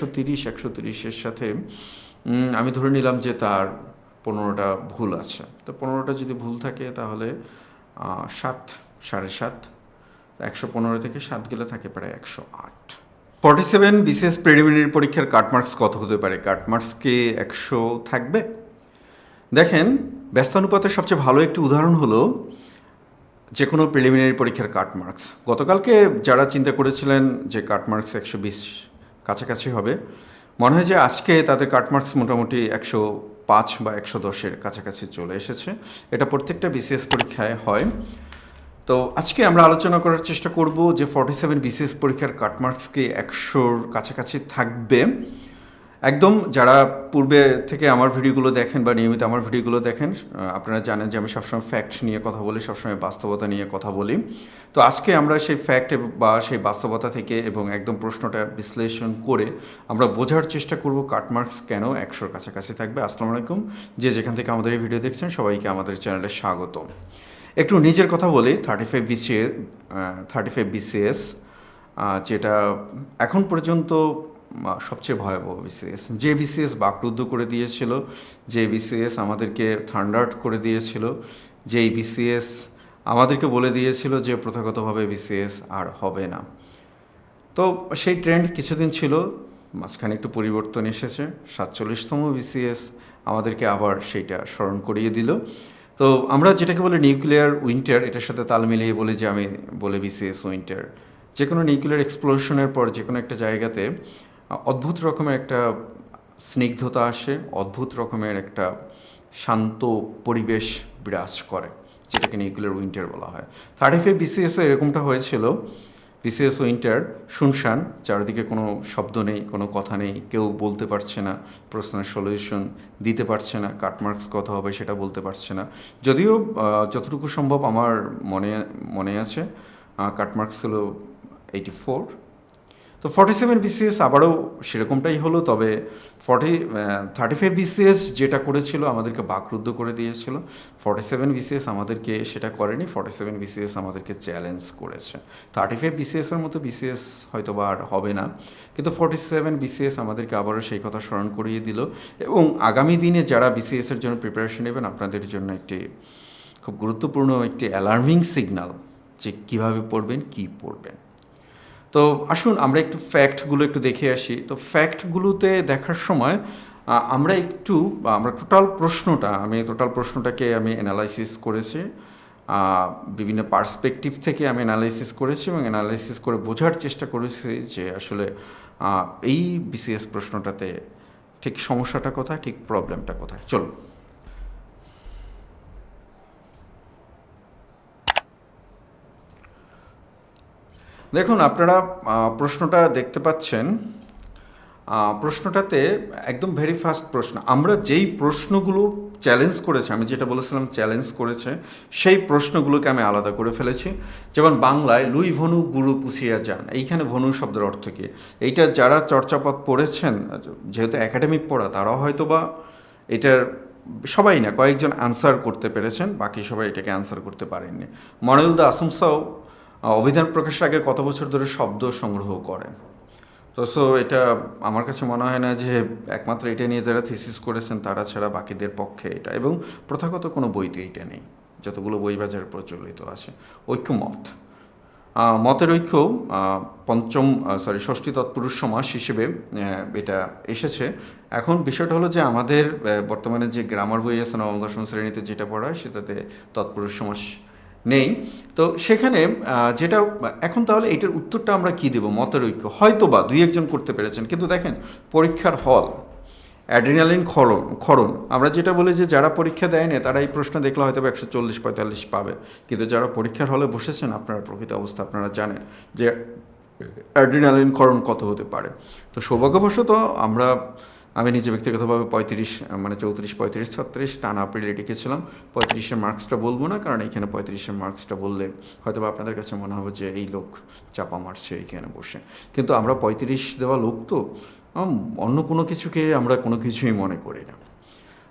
একশো তিরিশ, একশো তিরিশের সাথে আমি ধরে নিলাম যে তার পনেরোটা ভুল আছে। তো পনেরোটা যদি ভুল থাকে তাহলে সাত, সাড়ে সাত, একশো পনেরো থেকে সাত গেলে থাকে প্রায় একশো আট। ফর্টি সেভেন বিসিএস প্রিলিমিনারি পরীক্ষার কাটমার্কস কত হতে পারে? কাটমার্কস কি একশো থাকবে? দেখেন, ব্যস্তানুপাতের সবচেয়ে ভালো একটি উদাহরণ হলো যে কোনো প্রিলিমিনারি পরীক্ষার কাটমার্কস গতকালকে যারা চিন্তা করেছিলেন যে কাটমার্কস একশো বিশ কাছাকাছি হবে। মনে হয় যে আজকে তাদের কাটমার্কস মোটামুটি একশো পাঁচ বা একশো দশের কাছাকাছি চলে এসেছে। এটা প্রত্যেকটা বিসিএস পরীক্ষায় হয়। তো আজকে আমরা আলোচনা করার চেষ্টা করব যে ফর্টি সেভেন বিসিএস পরীক্ষার কাটমার্কস কি একশোর কাছাকাছি থাকবে। একদম যারা পূর্বে থেকে আমার ভিডিওগুলো দেখেন বা নিয়মিত আমার ভিডিওগুলো দেখেন আপনারা জানেন যে আমি সবসময় ফ্যাক্ট নিয়ে কথা বলি, সবসময় বাস্তবতা নিয়ে কথা বলি। তো আজকে আমরা সেই ফ্যাক্ট বা সেই বাস্তবতা থেকে এবং একদম প্রশ্নটা বিশ্লেষণ করে আমরা বোঝার চেষ্টা করব কাটমার্কস কেন একশোর কাছাকাছি থাকবে। আসসালামু আলাইকুম। যে যেখান থেকে আমাদের এই ভিডিও দেখছেন, সবাইকে আমাদের চ্যানেলে স্বাগত একটু নিজের কথা বলি thirty five BCS thirty five BCS যেটা এখন পর্যন্ত সবচেয়ে ভয়াবহ বিসিএস যে বিসিএস বাকরুদ্ধ করে দিয়েছিল, যে বিসিএস আমাদেরকে থান্ডার্ট করে দিয়েছিল, যেই বিসিএস আমাদেরকে বলে দিয়েছিল যে প্রথাগতভাবে বিসিএস আর হবে না। তো সেই ট্রেন্ড কিছুদিন ছিল, মাঝখানে একটু পরিবর্তন এসেছে, সাতচল্লিশতম বিসিএস আমাদেরকে আবার সেইটা স্মরণ করিয়ে দিল। তো আমরা যেটাকে বলে নিউক্লিয়ার উইন্টার এটার সাথে তাল মিলিয়ে বলি যে আমি বলে বিসিএস উইন্টার যে কোনো নিউক্লিয়ার এক্সপ্লোশনের পর যে কোনো একটা জায়গাতে অদ্ভুত রকমের একটা স্নিগ্ধতা আসে, অদ্ভুত রকমের একটা শান্ত পরিবেশ বিরাজ করে, যেটাকে নিউক্লিয়ার উইন্টার বলা হয়। থার্টি ফাইভ বিসিএসে এরকমটা হয়েছিল। বিসিএস উইন্টার শুনশান, চারিদিকে কোনো শব্দ নেই, কোনো কথা নেই, কেউ বলতে পারছে না, প্রশ্নের সলিউশন দিতে পারছে না কাটমার্কস কত হবে সেটা বলতে পারছে না। যদিও যতটুকু সম্ভব আমার মনে মনে আছে কাটমার্কস হলো এইটি ফোর তো ফর্টি সেভেন বিসিএস আবারও সেরকমটাই হলো, তবে ফর্টি থার্টি ফাইভ বিসিএস যেটা করেছিল আমাদেরকে বাকরুদ্ধ করে দিয়েছিল। ফর্টি সেভেন বিসিএস আমাদেরকে সেটা করেনি ফর্টি সেভেন বিসিএস আমাদেরকে চ্যালেঞ্জ করেছে। থার্টি ফাইভ বিসিএসের মতো বিসিএস হয়তো বা আর হবে না, কিন্তু ফর্টি সেভেন বিসিএস আমাদেরকে আবারও সেই কথা স্মরণ করিয়ে দিল। এবং আগামী দিনে যারা বিসিএসের জন্য প্রিপারেশন নেবেন, আপনাদের জন্য একটি খুব গুরুত্বপূর্ণ, একটি অ্যালার্মিং সিগন্যাল যে কীভাবে পড়বেন, কী পড়বেন। তো আসুন আমরা একটু ফ্যাক্টগুলো একটু দেখে আসি। তো ফ্যাক্টগুলোতে দেখার সময় আমরা একটু আমরা টোটাল প্রশ্নটা, আমি টোটাল প্রশ্নটাকে আমি অ্যানালাইসিস করেছি বিভিন্ন পার্সপেক্টিভ থেকে আমি অ্যানালাইসিস করেছি এবং অ্যানালাইসিস করে বোঝার চেষ্টা করেছি যে আসলে এই বিসিএস প্রশ্নটাতে ঠিক সমস্যাটা কোথায়, ঠিক প্রবলেমটা কোথায়। চলুন। দেখুন, আপনারা প্রশ্নটা দেখতে পাচ্ছেন। প্রশ্নটাতে একদম ভেরি ফার্স্ট প্রশ্ন। আমরা যেই প্রশ্নগুলো চ্যালেঞ্জ করেছে, আমি যেটা বলেছিলাম চ্যালেঞ্জ করেছে, সেই প্রশ্নগুলোকে আমি আলাদা করে ফেলেছি। যেমন বাংলায়, লুই ভনু গুরু পুষিয়া যান। এইখানে ভনু শব্দের অর্থ কী? এইটা যারা চর্চাপদ পড়েছেন, যেহেতু একাডেমিক পড়া, তারাও হয়তো বা এটার সবাই না, কয়েকজন আনসার করতে পেরেছেন, বাকি সবাই এটাকে আনসার করতে পারেননি। মনিউল দা আসুমসাও অভিধান প্রকাশের আগে কত বছর ধরে শব্দ সংগ্রহ করেন? তো সো এটা আমার কাছে মনে হয় না যে একমাত্র এটা নিয়ে যারা থিসিস করেছেন, তারা ছাড়া বাকিদের পক্ষে এটা। এবং প্রথাগত কোনো বইতে এটা নেই, যতগুলো বই বাজারে প্রচলিত আছে। ঐক্যমত। মতের ঐক্য পঞ্চম সরি ষষ্ঠী তৎপুরুষ সমাস হিসেবে এটা এসেছে। এখন বিষয়টা হলো যে আমাদের বর্তমানে যে গ্রামার বই আছে, নবম, দশম শ্রেণীতে যেটা পড়া সেটাতে তৎপুরুষ সমাস নেই। তো সেখানে যেটা, এখন তাহলে এটার উত্তরটা আমরা কি দেব? ঐক্য হয়তো বা দুই একজন করতে পেরেছেন, কিন্তু দেখেন, পরীক্ষার হল, অ্যাড্রিনালিন ক্ষরণ ক্ষরণ আমরা যেটা বলি যে, যারা পরীক্ষা দেয়নি, তারা এই প্রশ্ন দেখলে হয়তো একশো চল্লিশ, পঁয়তাল্লিশ পাবে। কিন্তু যারা পরীক্ষার হলে বসেছেন, আপনারা প্রকৃত অবস্থা আপনারা জানেন যে, অ্যাড্রিনালিন ক্ষরণ কত হতে পারে। তো সৌভাগ্যবশত আমরা আমি নিজে ব্যক্তিগতভাবে পঁয়ত্রিশ মানে চৌত্রিশ, পঁয়ত্রিশ, ছত্রিশ টানা আপ্রিলে লিখেছিলাম। পঁয়ত্রিশের মার্কসটা বলব না, কারণ এইখানে পঁয়ত্রিশের মার্কসটা বললে হয়তো আপনাদের কাছে মনে হবে যে এই লোক চাপা মারছে এইখানে বসে। কিন্তু আমরা পঁয়ত্রিশ দেওয়া লোক তো অন্য কোনো কিছুকে আমরা কোনো কিছুই মনে করি না।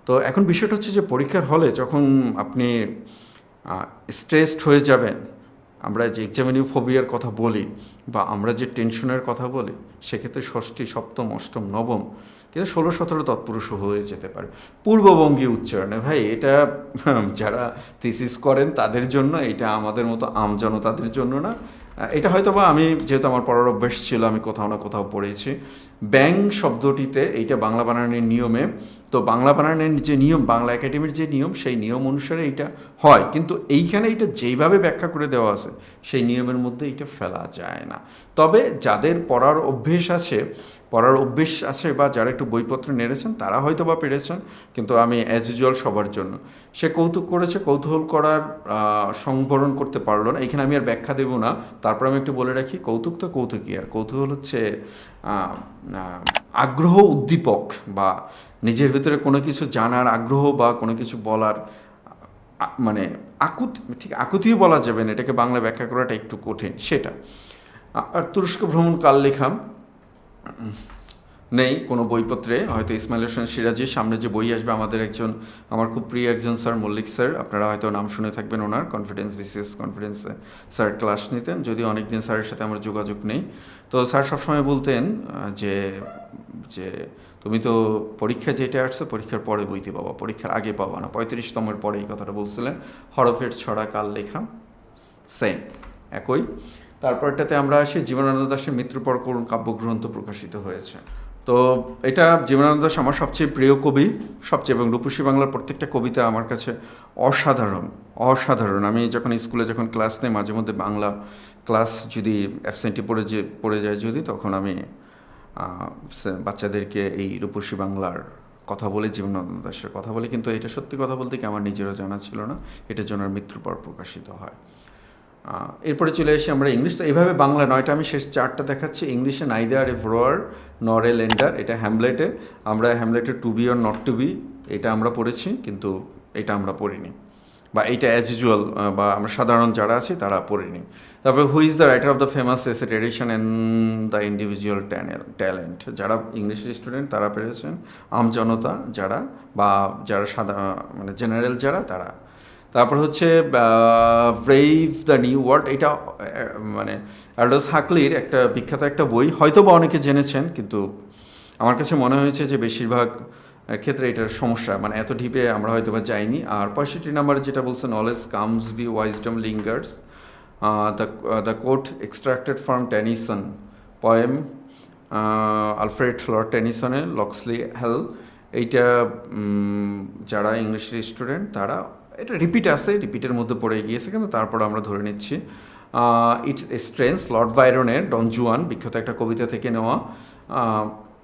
তো এখন বিষয়টা হচ্ছে যে পরীক্ষার হলে যখন আপনি স্ট্রেসড হয়ে যাবেন, আমরা যে এক্সামিনিউ ফোবিয়ার কথা বলি বা আমরা যে টেনশনের কথা বলি, সেক্ষেত্রে ষষ্ঠী, সপ্তম, অষ্টম, নবম কিন্তু ষোলো সতেরো তৎপুরুষ হয়ে যেতে পারে। পূর্ববঙ্গীয় উচ্চারণে, ভাই, এটা যারা থিসিস করেন তাদের জন্য এটা আমাদের মতো আমজনতাদের জন্য না। এটা হয়তো বা আমি যেহেতু আমার পড়ার অভ্যেস ছিল, আমি কোথাও না কোথাও পড়েছি। ব্যাং শব্দটিতে এইটা বাংলা বানানের নিয়মে, তো বাংলা বানানের যে নিয়ম, বাংলা একাডেমির যে নিয়ম, সেই নিয়ম অনুসারে এইটা হয়। কিন্তু এইখানে এটা যেইভাবে ব্যাখ্যা করে দেওয়া আছে, সেই নিয়মের মধ্যে এটা ফেলা যায় না। তবে যাদের পড়ার অভ্যেস আছে পড়ার অভ্যেস আছে বা যারা একটু বইপত্র নেড়েছেন, তারা হয়তো বা পেরেছেন, কিন্তু আমি অ্যাজ ইউজুয়াল সবার জন্য। সে কৌতুক করেছে, কৌতূহল করার সংবরণ করতে পারল না। এখানে আমি আর ব্যাখ্যা দেবো না। তারপর আমি একটু বলে রাখি, কৌতুক তো কৌতুকই। আর কৌতূহল হচ্ছে আগ্রহ উদ্দীপক বা নিজের ভিতরে কোনো কিছু জানার আগ্রহ বা কোনো কিছু বলার মানে আকুত, ঠিক আকুতিও বলা যাবে না। এটাকে বাংলা ব্যাখ্যা করাটা একটু কঠিন। সেটা। আর তুরস্ক ভ্রমণ কাল লেখা নেই কোনো বইপত্রে। হয়তো ইসমাইল হোসেন সিরাজির সামনে যে বই আসবে, আমাদের একজন, আমার খুব প্রিয় একজন স্যার মল্লিক স্যার। আপনারা হয়তো নাম শুনে থাকবেন ওনার কনফিডেন্স বিসিএস কনফিডেন্সে স্যার ক্লাস নিতেন। যদি অনেকদিন স্যারের সাথে আমার যোগাযোগ নেই। তো স্যার সবসময় বলতেন যে যে, তুমি তো পরীক্ষা যেটা আসছো, পরীক্ষার পরে বইতে পাবা, পরীক্ষার আগে পাবা না। পঁয়ত্রিশতমের পরে এই কথাটা বলছিলেন। হরফের ছড়া কাল লেখা। সেম একই। তারপরটাতে আমরা আসি, জীবনানন্দ দাসের মৃত্যুপর করুণ কাব্যগ্রন্থ প্রকাশিত হয়েছে। তো এটা জীবনানন্দ দাস আমার সবচেয়ে প্রিয় কবি, সবচেয়ে এবং রূপসী বাংলার প্রত্যেকটা কবিতা আমার কাছে অসাধারণ অসাধারণ। আমি যখন স্কুলে যখন ক্লাস নেই, মাঝে মধ্যে বাংলা ক্লাস যদি অ্যাবসেন্টি পড়ে যে, পড়ে যায় যদি, তখন আমি বাচ্চাদেরকে এই রূপসী বাংলার কথা বলে, জীবনানন্দ দাসের কথা বলে। কিন্তু এটা সত্যি কথা বলতে কি আমার নিজেরও জানা ছিল না। এটার জন্য মৃত্যুর পর প্রকাশিত হয়। এরপরে চলে এসে আমরা ইংলিশ। তো এইভাবে বাংলা নয়টা, আমি শেষ চারটা দেখাচ্ছি। ইংলিশে নাইদার এ ভ্রোয়ার নর এ লেন্ডার এটা হ্যামলেটে আমরা হ্যামলেটের to be or not to be এটা আমরা পড়েছি, কিন্তু এটা আমরা পড়িনি। বা এইটা অ্যাজ ইউজুয়াল বা আমরা সাধারণ যারা আছি, তারা পড়িনি। তারপরে who is the writer of the famous essay tradition and the individual talent যারা ইংলিশ স্টুডেন্ট তারা পেরেছেন। আমজনতা যারা, বা যারা সাদা মানে জেনারেল যারা, তারা। তারপর হচ্ছে ব্রেইভ দ্য নিউ ওয়ার্ল্ড এটা মানে অ্যালডোস হাকলির একটা বিখ্যাত একটা বই হয়তো বা অনেকে জেনেছেন, কিন্তু আমার কাছে মনে হয়েছে যে বেশিরভাগ ক্ষেত্রে এটার সমস্যা মানে এত ঢিপে আমরা হয়তো বা যাইনি। আর পঁয়ষট্টি নাম্বারে যেটা বলছেন knowledge comes but wisdom lingers the the quote extracted from Tennyson poem Alfred Lord টেনিসনের Locksley Hall এইটা যারা ইংলিশের স্টুডেন্ট তারা এটা রিপিট আছে রিপিটের মধ্যে পড়ে গিয়েছে, কিন্তু তারপর আমরা ধরে নিচ্ছি। ইটস স্ট্রেন্স লর্ড বাইরনের ডনজুয়ান বিখ্যাত একটা কবিতা থেকে নেওয়া।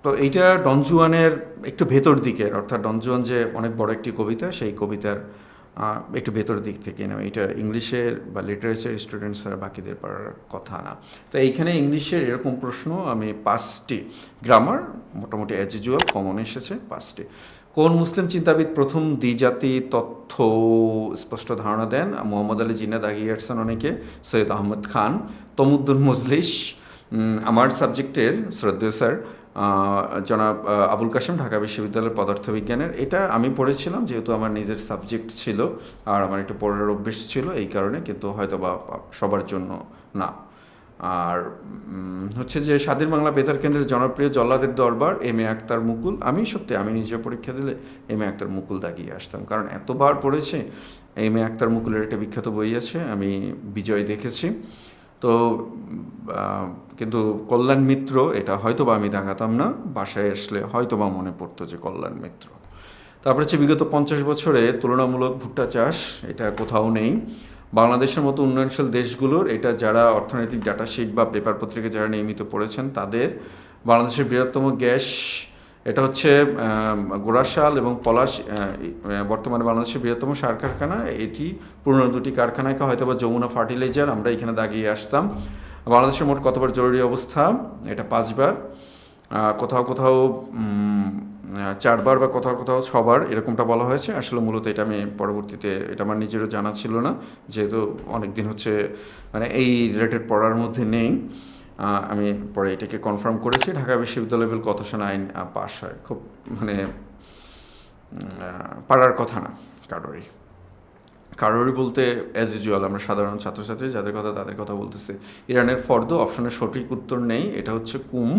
তো এইটা ডনজুয়ানের একটু ভেতর দিকের, অর্থাৎ ডনজুয়ান যে অনেক বড় একটি কবিতা, সেই কবিতার একটু ভেতর দিক থেকে নেওয়া। এটা ইংলিশের বা লিটারেচার স্টুডেন্টসরা বাকিদের পড়ার কথা না। তো এইখানে ইংলিশের এরকম প্রশ্ন, আমি পাঁচটি গ্রামার মোটামুটি অ্যাজ ইউজুয়াল কমন এসেছে, পাঁচটি। কোন মুসলিম চিন্তাবিদ প্রথম দ্বিজাতি তথ্য স্পষ্ট ধারণা দেন? মোহাম্মদ আলী জিনা দাগিয়ে আসছেন অনেকে, সৈয়দ আহমদ খান, তমুদ্দুল মজলিস আমার সাবজেক্টের শ্রদ্ধেয় স্যার জনাব আবুল কাশেম, ঢাকা বিশ্ববিদ্যালয়ের পদার্থবিজ্ঞানের। এটা আমি পড়েছিলাম যেহেতু আমার নিজের সাবজেক্ট ছিল আর আমার একটু পড়ার অভ্যেস ছিল এই কারণে, কিন্তু হয়তো বা সবার জন্য না। আর হচ্ছে যে স্বাধীন বাংলা বেতার কেন্দ্রের জনপ্রিয় জল্লাদের দরবার, এম এ আক্তার মুকুল, আমি সত্যি, আমি নিজে পরীক্ষা দিলে এম এ আক্তার মুকুল দাগিয়ে আসতাম। কারণ এতবার পড়েছে, এম এ আক্তার মুকুলের একটা বিখ্যাত বই আছে, আমি বিজয় দেখেছি। তো কিন্তু কল্যাণ মিত্র, এটা হয়তো বা আমি দেখাতাম না, বাসায় আসলে হয়তো বা মনে পড়তো যে কল্যাণ মিত্র। তারপরে হচ্ছে বিগত পঞ্চাশ বছরে তুলনামূলক ভুট্টা চাষ, এটা কোথাও নেই। বাংলাদেশের মতো উন্নয়নশীল দেশগুলোর এটা যারা অর্থনৈতিক ডাটা শিট বা পেপার পত্রিকা যারা নিয়মিত পড়েছেন, তাদের বাংলাদেশের বৃহত্তম গ্যাস, এটা হচ্ছে গোড়াশাল এবং পলাশ বর্তমানে বাংলাদেশের বৃহত্তম সার কারখানা। এটি পুরনো দুটি কারখানাকে হয়তো বা যমুনা ফার্টিলাইজার আমরা এখানে দাগিয়ে আসতাম। বাংলাদেশের মোট কতবার জরুরি অবস্থা? এটা পাঁচবার। কোথাও কোথাও চারবার বা কোথাও কোথাও ছবার এরকমটা বলা হয়েছে। আসলে মূলত এটা আমি পরবর্তীতে, এটা আমার নিজেরও জানা ছিল না, যেহেতু অনেক দিন হচ্ছে মানে এই রিলেটেড পড়ার মধ্যে নেই। আমি পরে এটাকে কনফার্ম করেছি। ঢাকা বিশ্ববিদ্যালয় বিল কত সন আইন পাশ হয়? খুব মানে পারার কথা না, কারোরই। কারোরই বলতে অ্যাজ ইউজুয়াল আমরা সাধারণ ছাত্রছাত্রী যাদের কথা তাদের কথা বলতেছি। ইরানের ফর্দ অপশনের সঠিক উত্তর নেই, এটা হচ্ছে কুম।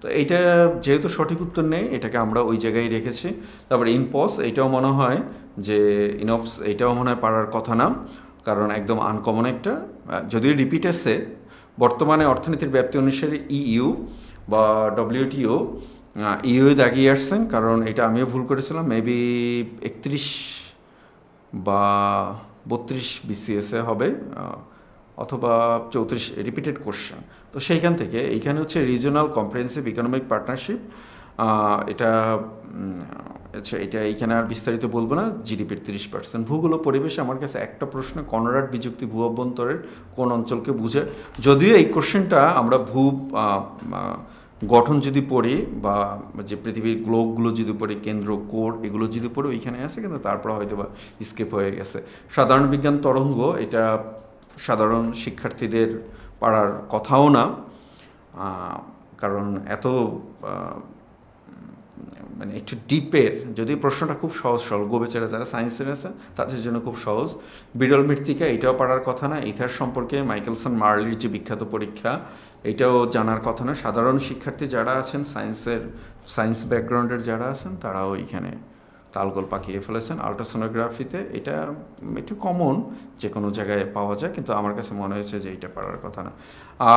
তো এইটা যেহেতু সঠিক উত্তর নেই, এটাকে আমরা ওই জায়গায় রেখেছি। তারপর ইনপস এইটাও মনে হয় যে ইনফস এইটাও মনে হয় পারার কথা না। কারণ একদম আনকমন একটা যদিও রিপিট এসে বর্তমানে অর্থনীতির ব্যাপ্তি অনুসারে ইইউ বা ডব্লিউটিও ইউ দাগিয়ে আসছেন। কারণ এটা আমিও ভুল করেছিলাম মেবি একত্রিশ বা বত্রিশ বিসিএসে হবে অথবা চৌত্রিশ রিপিটেড কোশ্চেন তো সেইখান থেকে, এইখানে হচ্ছে রিজনাল কম্প্রিহেন্সিভ ইকোনমিক পার্টনারশিপ এটা আচ্ছা এটা এইখানে আর বিস্তারিত বলব না জিডিপির তিরিশ পার্সেন্ট ভূগোল পরিবেশে, আমার কাছে একটা প্রশ্ন, কনরাড বিযুক্তি ভূ অভ্যন্তরের কোন অঞ্চলকে বুঝে? যদিও এই কোশ্চেনটা আমরা ভূ গঠন যদি পড়ি বা যে পৃথিবীর গ্লোবগুলো যদি পড়ে, কেন্দ্র, কোর, এগুলো যদি পড়ে, ওইখানে আছে কিন্তু তারপর হয়তো বা স্কেপ হয়ে গেছে। সাধারণ বিজ্ঞান তরঙ্গ, এটা সাধারণ শিক্ষার্থীদের পাড়ার কথাও না। কারণ এত মানে একটু ডিপের যদি প্রশ্নটা খুব সহজ, সরল গোবেচারা যারা সায়েন্স আছে, তাদের জন্য খুব সহজ। বিরল মৃত্তিকা, এটাও পারার কথা না ইতিহাস সম্পর্কে মাইকেলসন মার্লির যে বিখ্যাত পরীক্ষা, এটাও জানার কথা না। সাধারণ শিক্ষার্থী যারা আছেন সায়েন্সের সায়েন্স ব্যাকগ্রাউন্ডের যারা আছেন, তারাও এখানে তালগোল পাকিয়ে ফেলেছেন আলট্রাসোনোগ্রাফিতে। এটা একটু কমন যে কোনো জায়গায় পাওয়া যায়, কিন্তু আমার কাছে মনে হয়েছে যে এটা পারার কথা না।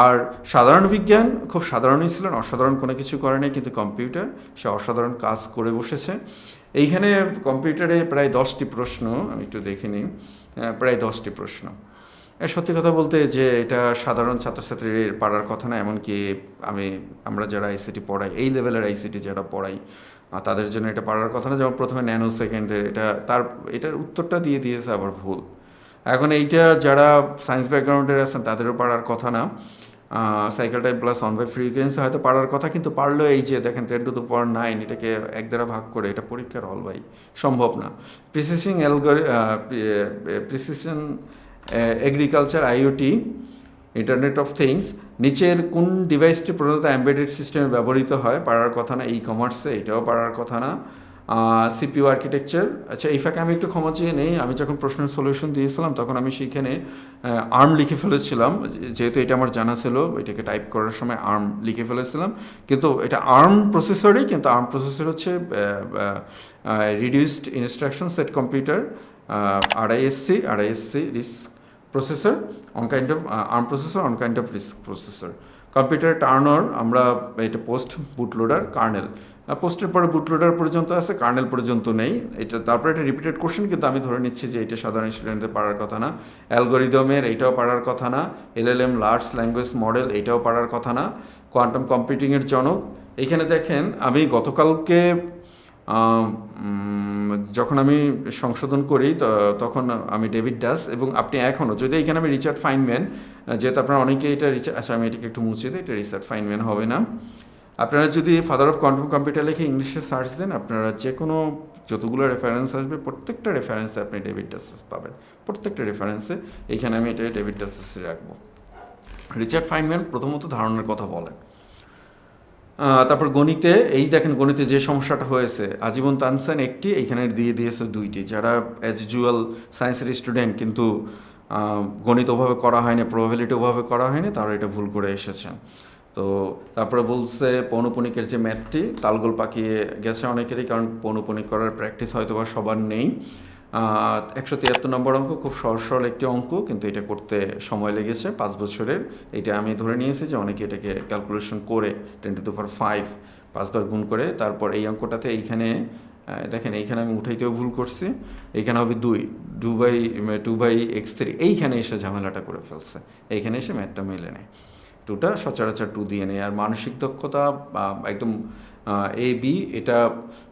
আর সাধারণ বিজ্ঞান, খুব সাধারণই ছিলেন, অসাধারণ কোনো কিছু করে নাই, কিন্তু কম্পিউটার, সে অসাধারণ কাজ করে বসেছে। এইখানে কম্পিউটারে প্রায় দশটি প্রশ্ন, আমি একটু দেখে নিই প্রায় দশটি প্রশ্ন। সত্যি কথা বলতে যে এটা সাধারণ ছাত্রছাত্রীর পাড়ার কথা না, এমনকি আমি, আমরা যারা আইসিটি পড়াই, এই লেভেলের আইসিটি যারা পড়াই আহ, তাদের জন্য এটা পারার কথা না যেমন প্রথমে ন্যানো সেকেন্ডের এটা তার এটার উত্তরটা দিয়ে দিয়েছে আবার ভুল। এখন এইটা যারা সায়েন্স ব্যাকগ্রাউন্ডের আছেন তাদেরও পারার কথা না। Cycle time plus one by frequency হয়তো পারার কথা কিন্তু পারলেও এই যে দেখেন ten to the power nine এটাকে এক দ্বারা ভাগ করে এটা পরীক্ষার হল ভাই সম্ভব না। Precising অ্যালগরি precision agriculture IoT internet of things নিচের কোন ডিভাইসটি প্রধানত এমবেডেড সিস্টেমে ব্যবহৃত হয় পারার কথা না ই কমার্সে এটাও পারার কথা না। সিপিউ আর্কিটেকচার আচ্ছা এই ফাঁকে আমি একটু ক্ষমা চেয়ে নেই, আমি যখন প্রশ্নের সলিউশন দিয়েছিলাম, তখন আমি সেইখানে আর্ম লিখে ফেলেছিলাম, যেহেতু এটা আমার জানা ছিল, এটাকে টাইপ করার সময় আর্ম লিখে ফেলেছিলাম, কিন্তু এটা আর্ম প্রসেসরই কিন্তু আর্ম প্রসেসর হচ্ছে reduced instruction set computer RISC RISC RISC processor one kind of ARM processor one kind of RISC processor computer Turner আমরা এটা পোস্ট বুটলোডার কার্নেল পোস্টের পরে বুটলোডার পর্যন্ত আছে কার্নেল পর্যন্ত নেই। এটা, তারপরে এটা রিপিটেড কোশ্চেন কিন্তু আমি ধরে নিচ্ছি যে এটা সাধারণ স্টুডেন্টদের পারার কথা না। অ্যালগোরিদমের এইটাও পারার কথা না। এলএলএম লার্জ ল্যাঙ্গুয়েজ মডেল এইটাও পারার কথা না। কোয়ান্টাম কম্পিউটিংয়ের জনক। এইখানে দেখেন, আমি গতকালকে যখন আমি সংশোধন করি তখন আমি ডেভিড ডাস এবং আপনি এখনও যদি এখানে আমি রিচার্ড ফাইনম্যান যেহেতু আপনারা অনেকে এটা রিচার্ড আচ্ছা আমি এটাকে একটু মুছে দিই, এটা রিচার্ড ফাইনম্যান হবে না। আপনারা যদি ফাদার অফ কোয়ান্টাম কম্পিউটার লিখে ইংলিশে সার্চ দেন, আপনারা যে কোনো যতগুলো রেফারেন্স আসবে, প্রত্যেকটা রেফারেন্সে আপনি ডেভিড ডাসেস পাবেন। প্রত্যেকটা রেফারেন্সে এইখানে আমি এটা ডেভিড ডাসেস রাখব। রিচার্ড ফাইনম্যান প্রথমত ধারণার কথা বলেন। তারপর গণিতে, এই দেখেন গণিতে যে সমস্যাটা হয়েছে, আজীবন তানসেন একটি, এইখানে দিয়ে দিয়েছে দুইটি। যারা অ্যাজ ইউজুয়াল সায়েন্সের স্টুডেন্ট কিন্তু গণিত ওভাবে করা হয়নি প্রবাবিলিটি ওভাবে করা হয়নি, তারা এটা ভুল করে এসেছেন তো তারপরে বলছে পৌনপনিকের যে ম্যাথটি তালগোল পাকিয়ে গেছে অনেকেরই, কারণ পৌনপনিক করার প্র্যাকটিস হয়তো বা সবার নেই। একশো তিয়াত্তর নম্বর অঙ্ক খুব সহজ সরল একটি অঙ্ক, কিন্তু এটা করতে সময় লেগেছে পাঁচ বছরের। এটা আমি ধরে নিয়েছি যে অনেকে এটাকে ক্যালকুলেশন করে টেন টু পাওয়ার ফাইভ পাঁচবার গুণ করে। তারপর এই অঙ্কটাতে এইখানে দেখেন এইখানে আমি উঠাইতেও ভুল করছি। এইখানে হবে দুই two by two by X three এইখানে এসে ঝামেলাটা করে ফেলছে। এইখানে এসে ম্যাথটা মেলে নেয়। টুটা সচরাচর টু দিয়ে নেয়। আর মানসিক দক্ষতা একদম এ বি এটা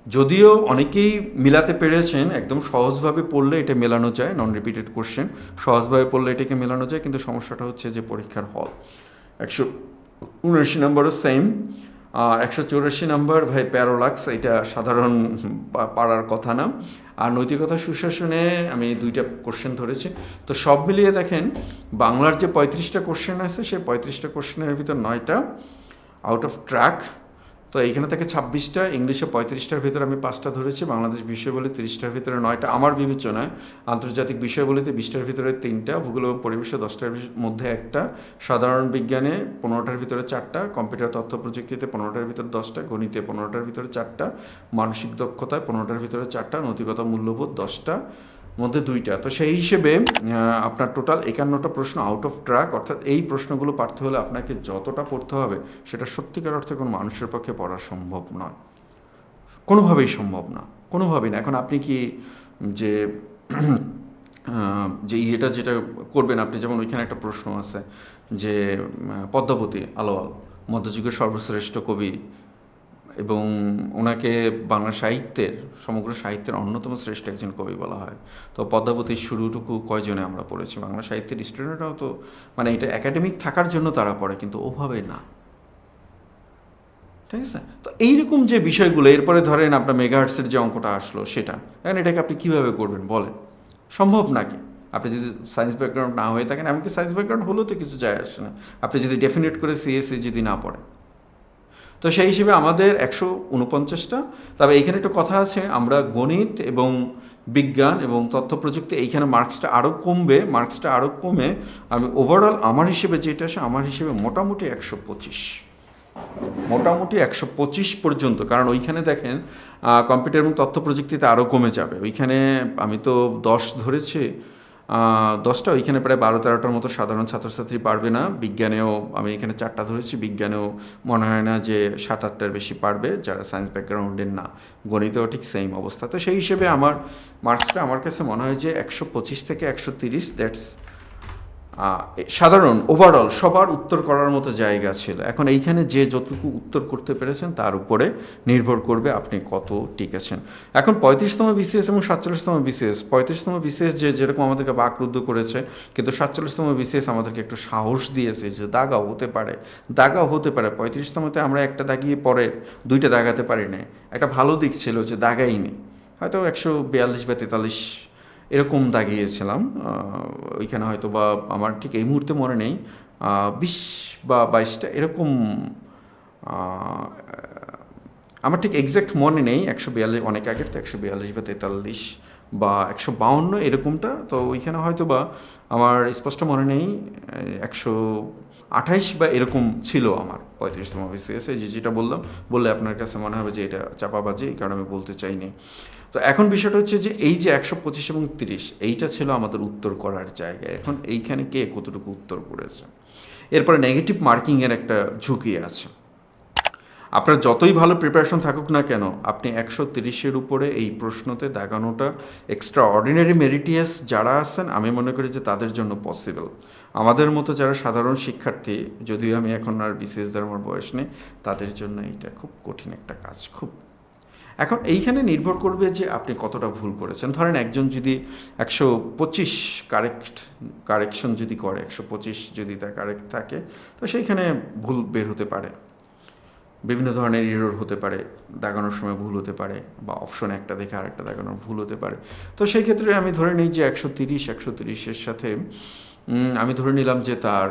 যদিও অনেকেই মিলাতে পেরেছেন, একদম সহজভাবে পড়লে এটা মেলানো যায় নন রিপিটেড কোশ্চেন সহজভাবে পড়লে এটাকে মেলানো যায়, কিন্তু সমস্যাটা হচ্ছে যে পরীক্ষার হল একশো উনআশি নম্বরও সেম আর একশো চৌরাশি নম্বর, ভাই প্যারোলাক্স এটা সাধারণ পা- পারার কথা না। আর নৈতিকতা সুশাসনে আমি দুইটা কোশ্চেন ধরেছি। তো সব মিলিয়ে দেখেন, বাংলার যে পঁয়ত্রিশটা কোশ্চেন আছে, সেই পঁয়ত্রিশটা কোশ্চেনের ভিতর নয়টা আউট অফ ট্র্যাক তো এইখানে থেকে ছাব্বিশটা, ইংলিশে পঁয়ত্রিশটার ভিতরে আমি পাঁচটা ধরেছি, বাংলাদেশ বিষয় বলে তিরিশটার ভিতরে নয়টা, আমার বিবেচনায় আন্তর্জাতিক বিষয় বলিতে বিশটার ভিতরে তিনটা, ভূগোল এবং পরিবেশে দশটার মধ্যে একটা, সাধারণ বিজ্ঞানে পনেরোটার ভিতরে চারটা, কম্পিউটার তথ্য প্রযুক্তিতে পনেরোটার ভিতরে দশটা, গণিতে পনেরোটার ভিতরে চারটা, মানসিক দক্ষতায় পনেরোটার ভিতরে চারটা, নৈতিকতা মূল্যবোধ দশটা মধ্যে দুইটা। তো সেই হিসেবে আপনার টোটাল একান্নটা প্রশ্ন আউট অফ ট্র্যাক অর্থাৎ এই প্রশ্নগুলো পারতে হলে আপনাকে যতটা পড়তে হবে, সেটা সত্যিকার অর্থে কোনো মানুষের পক্ষে পড়া সম্ভব নয়। কোনোভাবেই সম্ভব না। কোনোভাবেই না। এখন আপনি কি যে যে ইয়েটা যেটা করবেন, আপনি যেমন ওইখানে একটা প্রশ্ন আছে যে পদ্মাবতী আলোয়াল, মধ্যযুগের সর্বশ্রেষ্ঠ কবি এবং ওনাকে বাংলা সাহিত্যের, সমগ্র সাহিত্যের অন্যতম শ্রেষ্ঠ একজন কবি বলা হয়। তো পদ্মাবতীর শুরুটুকু কয়জনে আমরা পড়েছি? বাংলা সাহিত্যের স্টুডেন্টরাও তো মানে এটা একাডেমিক থাকার জন্য তারা পড়ে, কিন্তু ওভাবে না। ঠিক আছে? তো এইরকম যে বিষয়গুলো, এরপরে ধরেন আপনার মেগাহার্টসের যে অঙ্কটা আসলো সেটা, এখন এটাকে আপনি কীভাবে করবেন বলেন? সম্ভব নাকি? আপনি যদি সায়েন্স ব্যাকগ্রাউন্ড না হয়ে থাকেন, এমনকি সায়েন্স ব্যাকগ্রাউন্ড হলেও তো কিছু যায় আসে না। আপনি যদি ডেফিনেট করে সিএসসি যদি না পড়েন। তো সেই হিসেবে আমাদের একশো উনপঞ্চাশটা। তবে এইখানে একটা কথা আছে, আমরা গণিত এবং বিজ্ঞান এবং তথ্য প্রযুক্তি এইখানে মার্কসটা আরও কমবে, মার্কসটা আরও কমে। আমি ওভারঅল আমার হিসেবে যেটা আসে আমার হিসেবে মোটামুটি একশো পঁচিশ। মোটামুটি একশো পঁচিশ পর্যন্ত, কারণ ওইখানে দেখেন কম্পিউটার এবং তথ্য প্রযুক্তিতে আরও কমে যাবে। ওইখানে আমি তো দশ ধরেছি দশটা, ওইখানে প্রায় বারো তেরোটার মতো সাধারণ ছাত্রছাত্রী পারবে না। বিজ্ঞানেও আমি এখানে চারটা ধরেছি, বিজ্ঞানেও মনে হয় না যে সাত আটটার বেশি পারবে, যারা সায়েন্স ব্যাকগ্রাউন্ডের না। গণিতেও ঠিক সেম অবস্থা। তো সেই হিসেবে আমার মার্কসটা আমার কাছে মনে হয় যে একশো পঁচিশ থেকে একশো তিরিশ দ্যাটস সাধারণ ওভারঅল সবার উত্তর করার মতো জায়গা ছিল। এখন এইখানে যে যতটুকু উত্তর করতে পেরেছেন, তার উপরে নির্ভর করবে আপনি কত টিকেছেন। এখন পঁয়ত্রিশতম বিসিএস এবং সাতচল্লিশতম বিসিএস পঁয়ত্রিশতম বিসিএস যে যেরকম আমাদেরকে বাকরুদ্ধ করেছে, কিন্তু সাতচল্লিশতম বিসিএস আমাদেরকে একটু সাহস দিয়েছে যে দাগাও হতে পারে। দাগাও হতে পারে। পঁয়ত্রিশতমতে আমরা একটা দাগিয়ে পরে দুইটা দাগাতে পারি না একটা ভালো দিক ছিল যে দাগাইনি। হয়তো একশো বিয়াল্লিশ বা তেতাল্লিশ এরকম দাগিয়েছিলাম ওইখানে হয়তো বা আমার ঠিক এই মুহূর্তে মনে নেই বিশ বা বাইশটা এরকম আমার ঠিক এক্স্যাক্ট মনে নেই, একশো বিয়াল্লিশ, অনেক আগের তো একশো বিয়াল্লিশ বা তেতাল্লিশ বা একশো বাউন্ন এরকমটা, তো ওইখানে হয়তো বা আমার স্পষ্ট মনে নেই একশো আঠাইশ বা এরকম ছিল আমার। পঁয়ত্রিশতম বিসিএস যে যেটা বললাম, বললে আপনার কাছে মনে হবে যে এটা চাপাবাজি, এই কারণে আমি বলতে চাইনি। তো এখন বিষয়টা হচ্ছে যে এই যে একশো পঁচিশ এবং তিরিশ, এইটা ছিল আমাদের উত্তর করার জায়গা। এখন এইখানে কে কতটুকু উত্তর করেছে? এরপরে নেগেটিভ মার্কিংয়ের একটা ঝুঁকি আছে। আপনার যতই ভালো প্রিপারেশন থাকুক না কেন, আপনি একশো তিরিশের উপরে এই প্রশ্নতে দেখানোটা এক্সট্রা অর্ডিনারি মেরিটিয়াস যারা আছেন, আমি মনে করি যে তাদের জন্য পসিবল আমাদের মতো যারা সাধারণ শিক্ষার্থী, যদিও আমি এখন আর বিশেষ ধর আমার বয়স নেই, তাদের জন্য এটা খুব কঠিন একটা কাজ, খুব। এখন এইখানে নির্ভর করবে যে আপনি কতটা ভুল করেছেন। ধরেন একজন যদি একশো পঁচিশ কারেক্ট কারেকশন যদি করে, একশো পঁচিশ যদি তার কারেক্ট থাকে, তো সেইখানে ভুল বের হতে পারে। বিভিন্ন ধরনের ইরোর হতে পারে, দাগানোর সময় ভুল হতে পারে, বা অপশন একটা দেখে আরেকটা দাগানোর ভুল হতে পারে। তো সেই ক্ষেত্রে আমি ধরে নিই যে একশো তিরিশ, একশো তিরিশের সাথে আমি ধরে নিলাম যে তার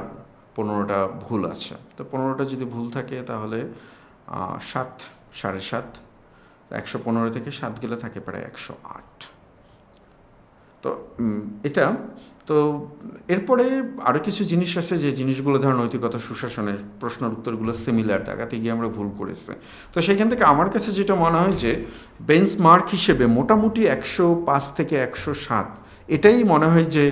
পনেরোটা ভুল আছে। তো পনেরোটা যদি ভুল থাকে তাহলে সাত, সাড়ে সাত, একশো পনেরো থেকে সাত গেলে থাকে প্রায় একশো আট। তো এটা, তো এরপরে আরও কিছু জিনিস আছে যে জিনিসগুলো ধর নৈতিকতা, সুশাসনের প্রশ্নের উত্তরগুলো সিমিলার দেখাতে গিয়ে আমরা ভুল করেছি। তো সেখান থেকে আমার কাছে যেটা মনে হয় যে বেঞ্চ মার্ক হিসেবে মোটামুটি একশো পাঁচ থেকে একশো সাত এটাই মনে হয় যে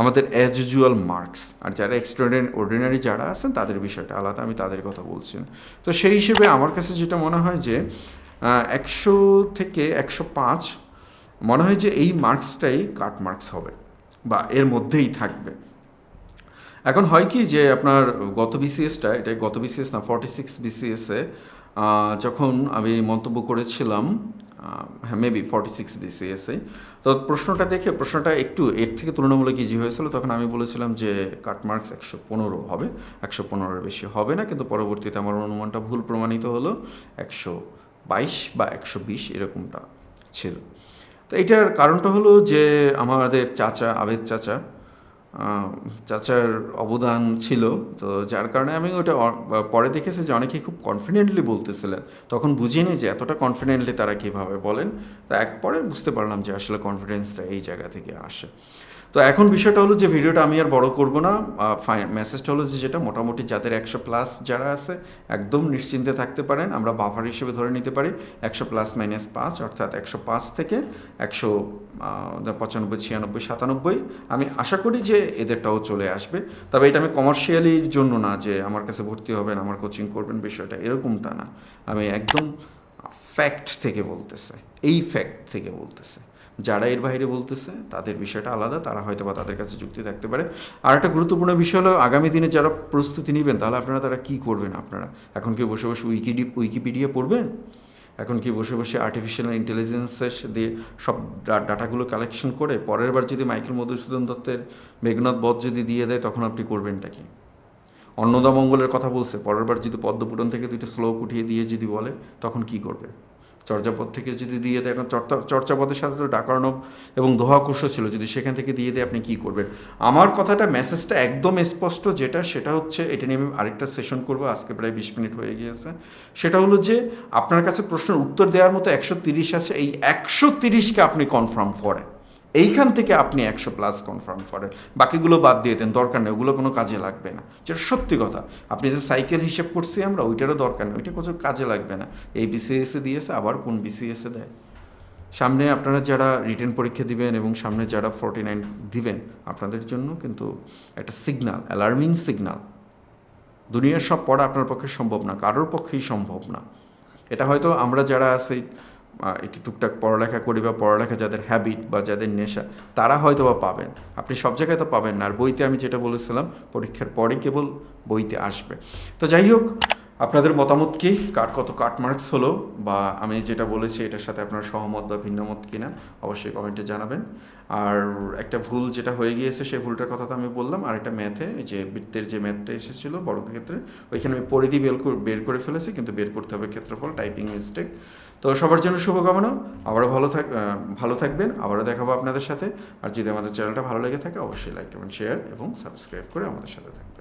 আমাদের অ্যাজ ইউজুয়াল মার্কস আর যারা এক্সট্রাঅর্ডিনারি অর্ডিনারি যারা আছেন, তাদের বিষয়টা আলাদা, আমি তাদের কথা বলছি তো সেই হিসেবে আমার কাছে যেটা মনে হয় যে একশো থেকে একশো পাঁচ মনে হয় যে এই মার্কসটাই কাট মার্কস হবে, বা এর মধ্যেই থাকবে। এখন হয় কি যে আপনার গত বিসিএসটা এটা গত বিসিএস না ফর্টি সিক্স বিসিএসে যখন আমি মন্তব্য করেছিলাম হ্যাঁ মেবি ফর্টি সিক্স বিসিএসে তো প্রশ্নটা দেখে, প্রশ্নটা একটু এর থেকে তুলনামূলক ইজি হয়েছিল। তখন আমি বলেছিলাম যে কাট মার্কস একশো পনেরো হবে, একশো পনেরোর বেশি হবে না, কিন্তু পরবর্তীতে আমার অনুমানটা ভুল প্রমাণিত হলো, একশো বাইশ বা একশো বিশ এরকমটা ছিল। তো এটার কারণটা হলো যে, আমাদের চাচা, আবেদ চাচা চাচার অবদান ছিল। তো যার কারণে আমি ওটা পরে দেখেছি যে অনেকে খুব কনফিডেন্টলি বলতেছিলেন। তখন বুঝিনি যে এতটা কনফিডেন্টলি তারা কীভাবে বলেন। তা এক পরে বুঝতে পারলাম যে আসলে কনফিডেন্সটা এই জায়গা থেকে আসে। তো এখন বিষয়টা হলো যে ভিডিওটা আমি আর বড় করব না মেসেজটা হলো যে যেটা মোটামুটি যাদের একশো প্লাস যারা আছে, একদম নিশ্চিন্তে থাকতে পারেন, আমরা বাফার হিসেবে ধরে নিতে পারি, একশো প্লাস মাইনাস পাঁচ, অর্থাৎ একশো পাঁচ থেকে একশো পঁচানব্বই, ছিয়ানব্বই, সাতানব্বই। আমি আশা করি যে এদেরটাও চলে আসবে, তবে এটা আমি কমার্শিয়ালির জন্য না যে আমার কাছে ভর্তি হবেন, আমার কোচিং করবেন বিষয়টা, এরকমটা না। আমি একদম ফ্যাক্ট থেকে বলতেছে, এই ফ্যাক্ট থেকে বলতেছে। যারা এর বাইরে বলতেছে, তাদের বিষয়টা আলাদা, তারা হয়তো বা তাদের কাছে যুক্তি থাকতে পারে। আর একটা গুরুত্বপূর্ণ বিষয় হলো, আগামী দিনে যারা প্রস্তুতি নেবেন, তাহলে আপনারা তারা কী করবেন আপনারা? এখন কি বসে বসে উইকিডি উইকিপিডিয়া পড়বেন? এখন কি বসে বসে আর্টিফিশিয়াল ইন্টেলিজেন্সের দিয়ে সব ডাটাগুলো কালেকশন করে, পরের বার যদি মাইকেল মধুসূদন দত্তের, মেঘনাথ বধ যদি দিয়ে দেয়, তখন আপনি করবেনটা কি? অন্নদা মঙ্গলের কথা বলছে, পরের বার যদি পদ্মপুরন থেকে দুইটা শ্লোক উঠিয়ে দিয়ে যদি বলে, তখন কি করবে? চর্যাপদ থেকে যদি দিয়ে দেয়, এখন চর্চা চর্চাপদের সাথে তো ডাকার্ণব এবং দোহাকুশ ছিল, যদি সেখান থেকে দিয়ে দেয়, আপনি কি করবেন? আমার কথাটা মেসেজটা একদম স্পষ্ট যেটা, সেটা হচ্ছে, এটা নিয়ে আমি আরেকটা সেশন করব, আজকে প্রায় বিশ মিনিট হয়ে গিয়েছে। সেটা হলো যে, আপনার কাছে প্রশ্নের উত্তর দেওয়ার মতো একশো তিরিশ আছে, এই একশো তিরিশকে আপনি কনফার্ম করেন। এইখান থেকে আপনি একশো প্লাস কনফার্ম করেন। বাকিগুলো বাদ দিয়ে দেন, দরকার নেই, ওগুলো কোনো কাজে লাগবে না। যেটা সত্যি কথা, আপনি যে সাইকেল হিসেব করছি আমরা, ওইটারও দরকার নেই, ওইটা কোনো কাজে লাগবে না। এই বিসিএসে দিয়েছে, আবার কোন বিসিএসে দেয়? সামনে আপনারা যারা রিটার্ন পরীক্ষা দিবেন এবং সামনে যারা ফোরটি নাইন দিবেন, আপনাদের জন্য কিন্তু একটা সিগনাল অ্যালার্মিং সিগনাল দুনিয়ার সব পড়া আপনার পক্ষে সম্ভব না, কারোর পক্ষেই সম্ভব না। এটা হয়তো আমরা যারা আছি একটু টুকটাক পড়ালেখা করি বা পড়ালেখা যাদের হ্যাবিট বা যাদের নেশা, তারা হয়তো বা পাবেন। আপনি সব জায়গায় তো পাবেন না। আর বইতে আমি যেটা বলেছিলাম, পরীক্ষার পরে কেবল বইতে আসবে। তো যাই হোক, আপনাদের মতামত কি? কার কত কাট মার্কস হলো? বা আমি যেটা বলেছি, এটার সাথে আপনার সহমত বা ভিন্নমত কিনা, অবশ্যই কমেন্টে জানাবেন। আর একটা ভুল যেটা হয়ে গিয়েছে, সেই ভুলটার কথা তো আমি বললাম। আর একটা ম্যাথে যে বৃত্তের যে ম্যাথটা এসেছিল বড় ক্ষেত্রে ওইখানে আমি পরিধি বের বের করে ফেলেছি, কিন্তু বের করতে হবে ক্ষেত্রফল টাইপিং মিস্টেক তো সবার জন্য শুভকামনা। আবারও ভালো থাক ভালো থাকবেন। আবারও দেখাবো আপনাদের সাথে। আর যদি আমাদের চ্যানেলটা ভালো লেগে থাকে, অবশ্যই লাইক কমেন্ট শেয়ার এবং সাবস্ক্রাইব করে আমাদের সাথে থাকবেন।